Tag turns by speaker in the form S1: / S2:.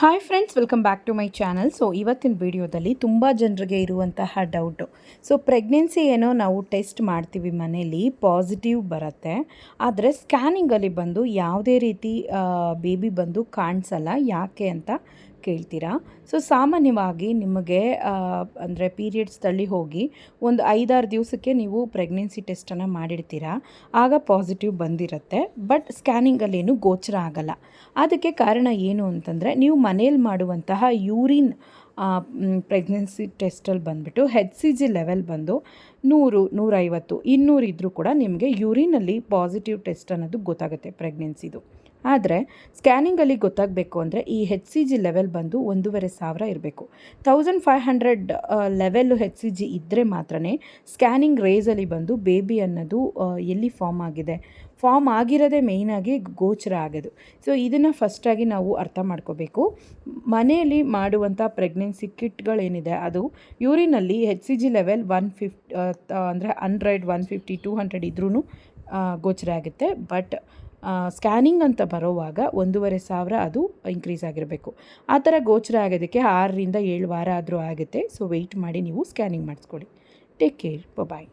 S1: Hi friends welcome back to my channel so ಇವತ್ತಿನ ವಿಡಿಯೋದಲ್ಲಿ ತುಂಬ ಜನರಿಗೆ ಇರುವಂತಹ ಡೌಟು ಸೊ ಪ್ರೆಗ್ನೆನ್ಸಿ ಏನೋ ನಾವು ಟೆಸ್ಟ್ ಮಾಡ್ತೀವಿ ಮನೇಲಿ ಪಾಸಿಟಿವ್ ಬರುತ್ತೆ. ಆದರೆ ಸ್ಕ್ಯಾನಿಂಗಲ್ಲಿ ಬಂದು ಯಾವುದೇ ರೀತಿ ಬೇಬಿ ಬಂದು ಕಾಣಿಸಲ್ಲ, ಯಾಕೆ ಅಂತ ಕೇಳ್ತೀರಾ? ಸೊ ಸಾಮಾನ್ಯವಾಗಿ ನಿಮಗೆ ಅಂದರೆ ಪೀರಿಯಡ್ಸ್ ತಳ್ಳಿ ಹೋಗಿ ಒಂದು ಐದಾರು ದಿವಸಕ್ಕೆ ನೀವು ಪ್ರೆಗ್ನೆನ್ಸಿ ಟೆಸ್ಟನ್ನು ಮಾಡಿರ್ತೀರಾ ಆಗ ಪಾಸಿಟಿವ್ ಬಂದಿರುತ್ತೆ. ಬಟ್ ಸ್ಕ್ಯಾನಿಂಗಲ್ಲೇನು ಗೋಚರ ಆಗಲ್ಲ. ಅದಕ್ಕೆ ಕಾರಣ ಏನು ಅಂತಂದರೆ ನೀವು ಮನೇಲಿ ಮಾಡುವಂತಹ ಯೂರಿನ್ ಪ್ರೆಗ್ನೆನ್ಸಿ ಟೆಸ್ಟಲ್ಲಿ ಬಂದುಬಿಟ್ಟು ಹೆಚ್ ಸಿ ಜಿ ಲೆವೆಲ್ ಬಂದು ನೂರು, ನೂರೈವತ್ತು, ಇನ್ನೂರು ಇದ್ದರೂ ಕೂಡ ನಿಮಗೆ ಯೂರಿನಲ್ಲಿ ಪಾಸಿಟಿವ್ ಟೆಸ್ಟ್ ಅನ್ನೋದು ಗೊತ್ತಾಗುತ್ತೆ ಪ್ರೆಗ್ನೆನ್ಸಿದು ಆದರೆ ಸ್ಕ್ಯಾನಿಂಗಲ್ಲಿ ಗೊತ್ತಾಗಬೇಕು ಅಂದರೆ ಈ ಹೆಚ್ ಸಿ ಜಿ ಲೆವೆಲ್ ಬಂದು ಒಂದೂವರೆ ಸಾವಿರ ಇರಬೇಕು. Thousand five hundred level H C G ಇದ್ದರೆ ಮಾತ್ರ ಸ್ಕ್ಯಾನಿಂಗ್ ರೇಸಲ್ಲಿ ಬಂದು ಬೇಬಿ ಅನ್ನೋದು ಎಲ್ಲಿ ಫಾರ್ಮ್ ಆಗಿದೆ? ಫಾರ್ಮ್ ಆಗಿರೋದೇ ಮೇಯ್ನಾಗಿ ಗೋಚರ ಆಗೋದು. ಸೊ ಇದನ್ನು ಫಸ್ಟಾಗಿ ನಾವು ಅರ್ಥ ಮಾಡ್ಕೋಬೇಕು. ಮನೆಯಲ್ಲಿ ಮಾಡುವಂಥ ಪ್ರೆಗ್ನೆನ್ಸಿ ಕಿಟ್ಗಳೇನಿದೆ ಅದು ಯೂರಿನಲ್ಲಿ H C G level one fifty ಅಂದರೆ hundred one fifty two hundred ಇದ್ರೂ ಗೋಚರ ಆಗುತ್ತೆ. ಬಟ್ ಸ್ಕ್ಯಾನಿಂಗ್ ಅಂತ ಬರೋವಾಗ ಒಂದೂವರೆ ಸಾವಿರ ಅದು ಇನ್ಕ್ರೀಸ್ ಆಗಿರಬೇಕು. ಆ ಥರ ಗೋಚರ ಆಗೋದಕ್ಕೆ ಆರರಿಂದ ಏಳು ವಾರ ಆದರೂ ಆಗುತ್ತೆ. ಸೊ ವೆಯ್ಟ್ ಮಾಡಿ ನೀವು ಸ್ಕ್ಯಾನಿಂಗ್ ಮಾಡಿಸ್ಕೊಳ್ಳಿ. Take care bye